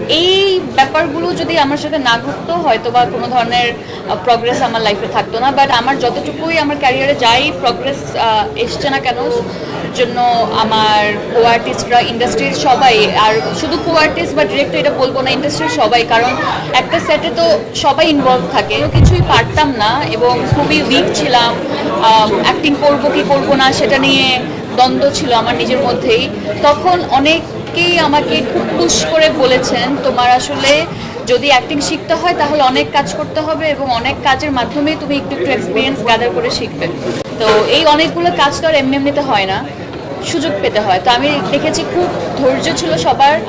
এই ব্যাপারগুলো যদি আমার সাথে না ঘটতো, হয়তো বা কোনো ধরনের প্রগ্রেস আমার লাইফে থাকতো না। বাট আমার যতটুকুই আমার ক্যারিয়ারে যাই প্রগ্রেস এসছে না কেন, জন্য আমার কো আর্টিস্টরা ইন্ডাস্ট্রির সবাই, আর শুধু কো আর্টিস্ট বা ডিরেক্টর এটা বলব না ইন্ডাস্ট্রির সবাই, কারণ একটা সেটে তো সবাই ইনভলভ থাকে। কিছুই পারতাম না, এবং খুবই উইক ছিলাম। অ্যাক্টিং করব কি করব না, সেটা নিয়ে দ্বন্দ্ব ছিল আমার নিজের মধ্যেই, তখন অনেকেই আমাকে খুব খুশ করে বলেছেন, তোমার আসলে যদি অ্যাক্টিং শিখতে হয়, তাহলে অনেক কাজ করতে হবে এবং অনেক কাজের মাধ্যমে তুমি একটু একটু এক্সপিরিয়েন্স গ্যাদার করে শিখবে। তো এই অনেকগুলো কাজ তো আর এমনি এমনিতে হয় না। সুযোগ পেতে হয়। তো আমি দেখেছি খুব ধৈর্য ছিল সবার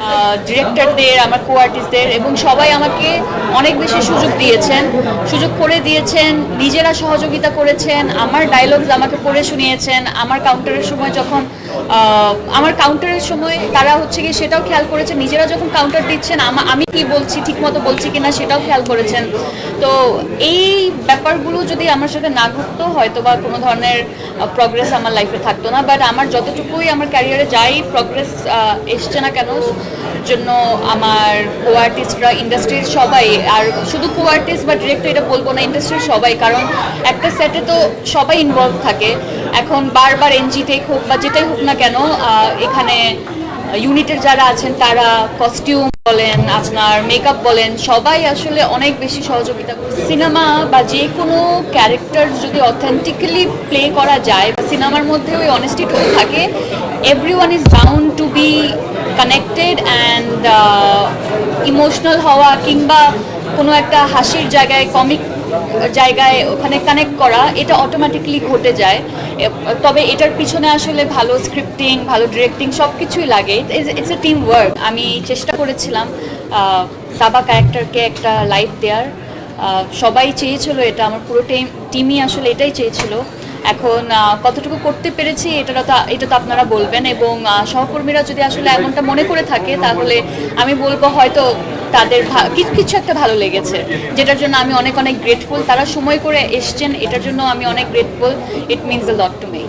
ডিরেক্টরদের আমার কো আর্টিস্টদের এবং সবাই আমাকে অনেক বেশি সুযোগ দিয়েছেন। সুযোগ করে দিয়েছেন, নিজেরা সহযোগিতা করেছেন, আমার ডায়লগস আমাকে পড়ে শুনিয়েছেন, আমার কাউন্টারের সময় যখন আমার কাউন্টারের সময় তারা হচ্ছে কি সেটাও খেয়াল করেছেন নিজেরা যখন কাউন্টার দিচ্ছেন, আমা- কি বলছি, ঠিকমতো বলছি কিনা সেটাও খেয়াল করেছেন। তো এই ব্যাপারগুলো যদি আমার সাথে না ঘটতো হয়তো বা কোনো ধরনের প্রগ্রেস আমার লাইফে থাকতো না বাট আমার যতটুকুই আমার ক্যারিয়ারে যাই প্রগ্রেস এসছে না কেন, জন্য আমার কো আর্টিস্টরা ইন্ডাস্ট্রির সবাই, আর শুধু কো আর্টিস্ট বা ডিরেক্টর এটা বলব না ইন্ডাস্ট্রির সবাই, কারণ একটা সেটে তো সবাই ইনভলভ থাকে। এখন বারবার এনজিতেই হোক বা যেটাই হোক না কেন এখানে ইউনিটের যারা আছেন, তারা কস্টিউম বলেন, আপনার মেকআপ বলেন, সবাই আসলে অনেক বেশি সহযোগিতা সিনেমা বা যে কোনো ক্যারেক্টার যদি অথেন্টিক্যালি প্লে করা যায়, সিনেমার মধ্যে ওই অনেস্টি অনেস্টিটুকু থাকে everyone is down to be connected and emotional হওয়া কিংবা কোনো একটা হাসির জায়গায় কমিক জায়গায় ওখানে কানেক্ট করা, এটা অটোমেটিকলি ঘটে যায়। তবে এটার পিছনে আসলে ভালো স্ক্রিপ্টিং ভালো ডিরেক্টিং সব কিছুই লাগে। ইটস এ টিম ওয়ার্ক আমি চেষ্টা করেছিলাম সাবা ক্যারেক্টারকে একটা লাইফ দেওয়ার সবাই চেয়েছিল এটা, আমার পুরো টিম টিমই আসলে এটাই চেয়েছিল। এখন কতটুকু করতে পেরেছি এটা তো এটা তো আপনারা বলবেন এবং সহকর্মীরা যদি আসলে এমনটা মনে করে থাকে, তাহলে আমি বলব হয়তো তাদের ভা- কিছু একটা ভালো লেগেছে, যেটার জন্য আমি অনেক অনেক গ্রেটফুল তারা সময় করে এসছেন, এটার জন্য আমি অনেক grateful it means a lot to me